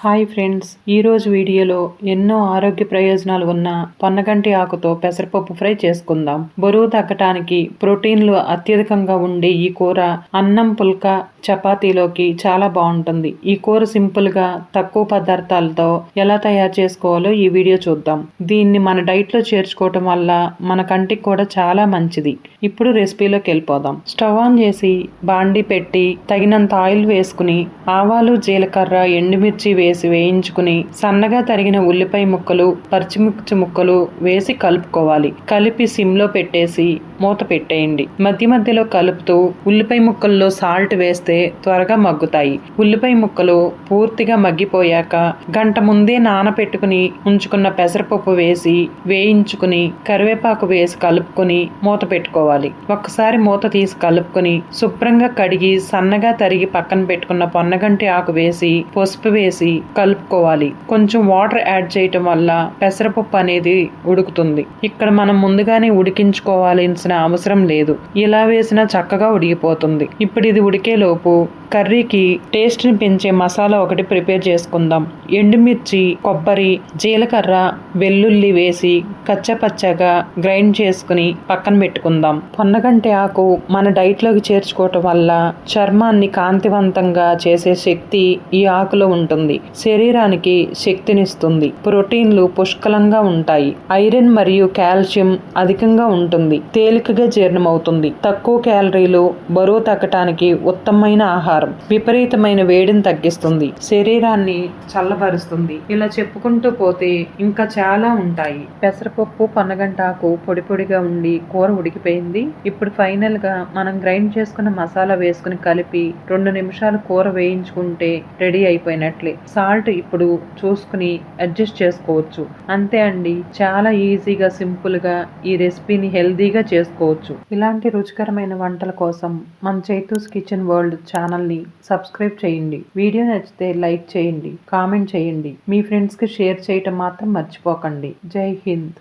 Hi friends ఈరోజు వీడియోలో ఎన్నో ఆరోగ్య ప్రయోజనాలు ఉన్న పొన్నగంటి ఆకుతో పెసరపప్పు ఫ్రై చేసుకుందాం. బరువు తగ్గటానికి ప్రోటీన్లు అత్యధికంగా ఉండే ఈ కూర అన్నం పుల్క చపాతీలోకి చాలా బాగుంటుంది. ఈ కూర సింపుల్గా తక్కువ పదార్థాలతో ఎలా తయారు చేసుకోవాలో ఈ వీడియో చూద్దాం. దీన్ని మన డైట్లో చేర్చుకోవటం వల్ల మన కంటికి కూడా చాలా మంచిది. ఇప్పుడు రెసిపీలోకి వెళ్ళిపోదాం. స్టవ్ ఆన్ చేసి బాండి పెట్టి తగినంత ఆయిల్ వేసుకుని ఆవాలు జీలకర్ర ఎండుమిర్చి వేసి వేసి వేయించుకుని సన్నగా తరిగిన ఉల్లిపాయ ముక్కలు పచ్చిమిర్చి ముక్కలు వేసి కలుపుకోవాలి. కలిపి సిమ్లో పెట్టేసి మూత పెట్టేయండి. మధ్య మధ్యలో కలుపుతూ ఉల్లిపాయ ముక్కల్లో సాల్ట్ వేస్తే త్వరగా మగ్గుతాయి. ఉల్లిపాయ ముక్కలు పూర్తిగా మగ్గిపోయాక గంట ముందే నానపెట్టుకుని ఉంచుకున్న పెసరపప్పు వేసి వేయించుకుని కరివేపాకు వేసి కలుపుకొని మూత పెట్టుకోవాలి. ఒక్కసారి మూత తీసి కలుపుకొని శుభ్రంగా కడిగి సన్నగా తరిగి పక్కన పెట్టుకున్న పొన్నగంటి ఆకు వేసి పసుపు వేసి కలుపుకోవాలి. కొంచెం వాటర్ యాడ్ చేయటం వల్ల పెసరపప్పు అనేది ఉడుకుతుంది. ఇక్కడ మనం ముందుగానే ఉడికించుకోవాల్సిన అవసరం లేదు. ఇలా వేసినా చక్కగా ఉడికిపోతుంది. ఇప్పుడు ఇది ఉడికేలోపు కర్రీకి టేస్ట్ని పెంచే మసాలా ఒకటి ప్రిపేర్ చేసుకుందాం. ఎండుమిర్చి కొబ్బరి జీలకర్ర వెల్లుల్లి వేసి కచ్చపచ్చగా గ్రైండ్ చేసుకుని పక్కన పెట్టుకుందాం. పొన్నగంటి ఆకు మన డైట్లోకి చేర్చుకోవటం వల్ల చర్మాన్ని కాంతివంతంగా చేసే శక్తి ఈ ఆకులో ఉంటుంది. శరీరానికి శక్తినిస్తుంది. ప్రోటీన్లు పుష్కలంగా ఉంటాయి. ఐరన్ మరియు కాల్షియం అధికంగా ఉంటుంది. తేలికగా జీర్ణమవుతుంది. తక్కువ క్యాలరీలు బరువు తగ్గటానికి ఉత్తమమైన ఆహారం. విపరీతమైన వేడిని తగ్గిస్తుంది. శరీరాన్ని చల్లబరుస్తుంది. ఇలా చెప్పుకుంటూ పోతే ఇంకా చాలా ఉంటాయి. పెసరపప్పు పన్నగంటాకు పొడి పొడిగా ఉండి కూర ఉడికిపోయింది. ఇప్పుడు ఫైనల్గా మనం గ్రైండ్ చేసుకున్న మసాలా వేసుకుని కలిపి రెండు నిమిషాలు కూర వేయించుకుంటే రెడీ అయిపోయినట్లే. సాల్ట్ ఇప్పుడు చూసుకుని అడ్జస్ట్ చేసుకోవచ్చు. అంతే అండి. చాలా ఈజీగా సింపుల్గా ఈ రెసిపీని హెల్దీగా చేసుకోవచ్చు. ఇలాంటి రుచికరమైన వంటల కోసం మన చైతూస్ కిచెన్ వరల్డ్ ఛానల్ని సబ్స్క్రైబ్ చేయండి. వీడియో నచ్చితే లైక్ చేయండి కామెంట్ చేయండి. మీ ఫ్రెండ్స్కి షేర్ చేయటం మాత్రం మర్చిపోకండి. జై హింద్.